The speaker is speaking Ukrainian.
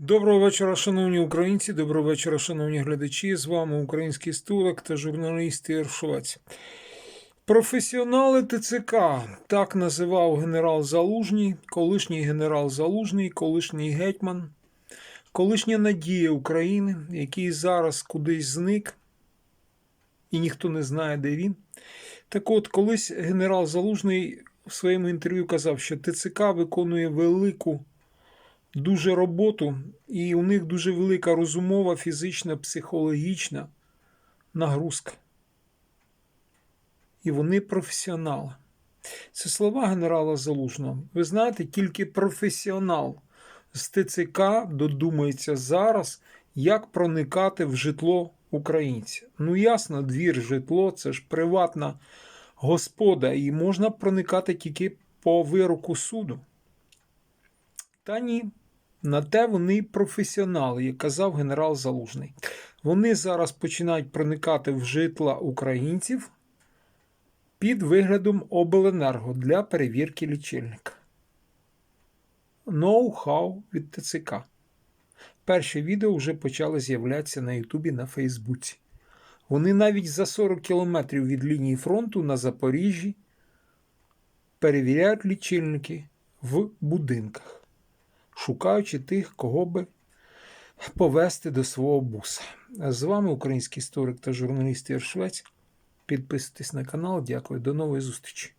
Доброго вечора, шановні українці, доброго вечора, шановні глядачі. З вами український столик та журналіст Ігор Швець. Професіонали ТЦК так називав генерал Залужний, колишній генерал Залужний, колишній гетьман, колишня надія України, який зараз кудись зник, і ніхто не знає, де він. Так от, колись генерал Залужний в своєму інтерв'ю казав, що ТЦК виконує велику дуже роботу, і у них дуже велика розумова, фізична, психологічна нагрузка. І вони професіонали. Це слова генерала Залужного. Ви знаєте, тільки професіонал з ТЦК додумається зараз, як проникати в житло українця. Ну, ясно, двір, житло це ж приватна господа, і можна проникати тільки по вироку суду. Та ні, на те вони професіонали, як казав генерал Залужний. Вони зараз починають проникати в житла українців під виглядом обленерго для перевірки лічильника. Ноу-хау від ТЦК. Перші відео вже почали з'являтися на Ютубі на Фейсбуці. Вони навіть за 40 кілометрів від лінії фронту на Запоріжжі перевіряють лічильники в будинках, шукаючи тих, кого би повести до свого буса. З вами український історик та журналіст Ігор Підписуйтесь на канал. Дякую. До нової зустрічі.